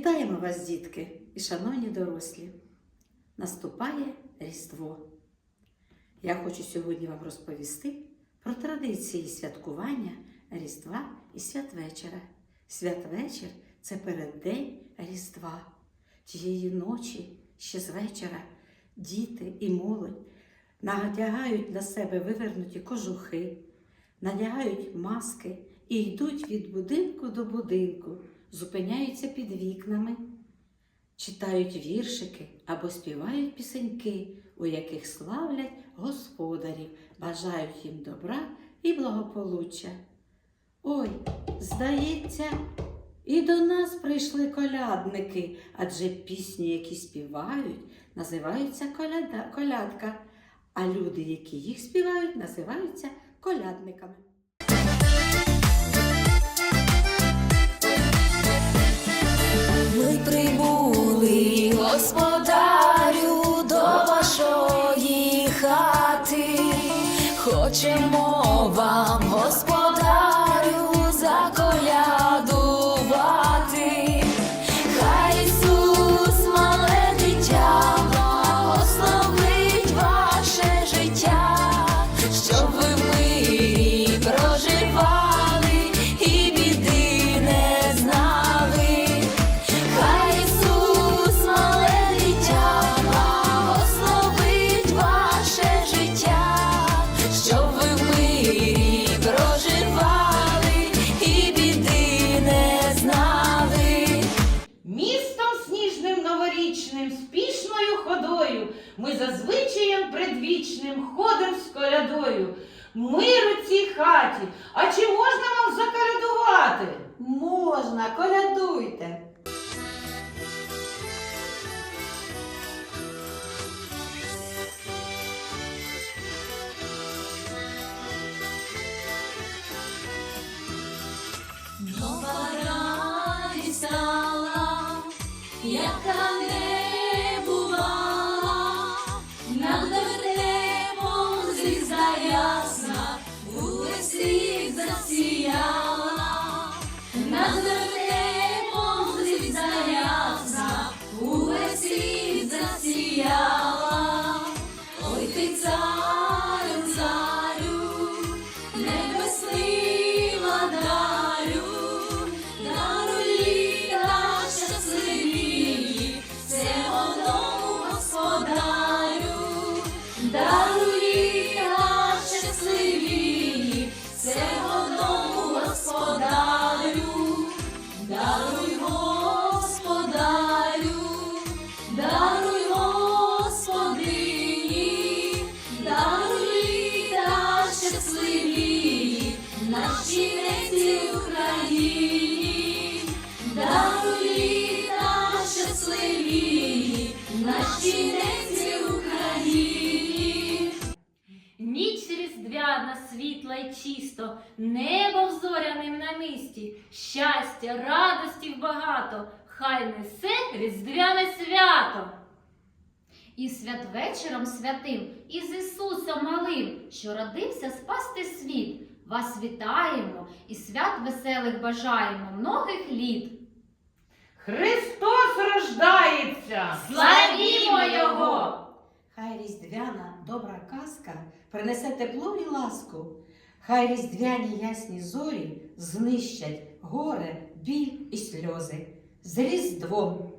Вітаємо вас, дітки і шановні дорослі. Наступає Різдво. Я хочу сьогодні вам розповісти про традиції святкування Різдва і святвечора. Святвечір це переддень Різдва. Тієї ночі, ще з вечора, діти і молодь надягають на себе вивернуті кожухи, надягають маски і йдуть від будинку до будинку, зупиняються під вікнами, читають віршики або співають пісеньки, у яких славлять господарів, бажають їм добра і благополуччя. Ой, здається, і до нас прийшли колядники, адже пісні, які співають, називаються коляда, колядка, а люди, які їх співають, називаються колядниками. Господарю, до вашої хати. Хочемо спішною ходою, ми за звичаєм предвічним ходим з колядою. Мир у цій хаті, а чи можна вам заколядувати? Можна, колядуйте. Над вертепом звізда ясна, увесь світ засіяла, ой ти царю, щасливі, нашій ненці Україні. Ніч різдвяна, світла й чисто, небо взоряним на місті, щастя, радості багато, хай несе різдвяне свято. І святвечором святим, із Ісусом малим, що родився спасти світ. Вас вітаємо і свят веселих бажаємо многих літ. Христос Славімо Його! Хай різдвяна добра казка принесе тепло і ласку. Хай різдвяні ясні зорі знищать горе, біль і сльози. З Різдвом!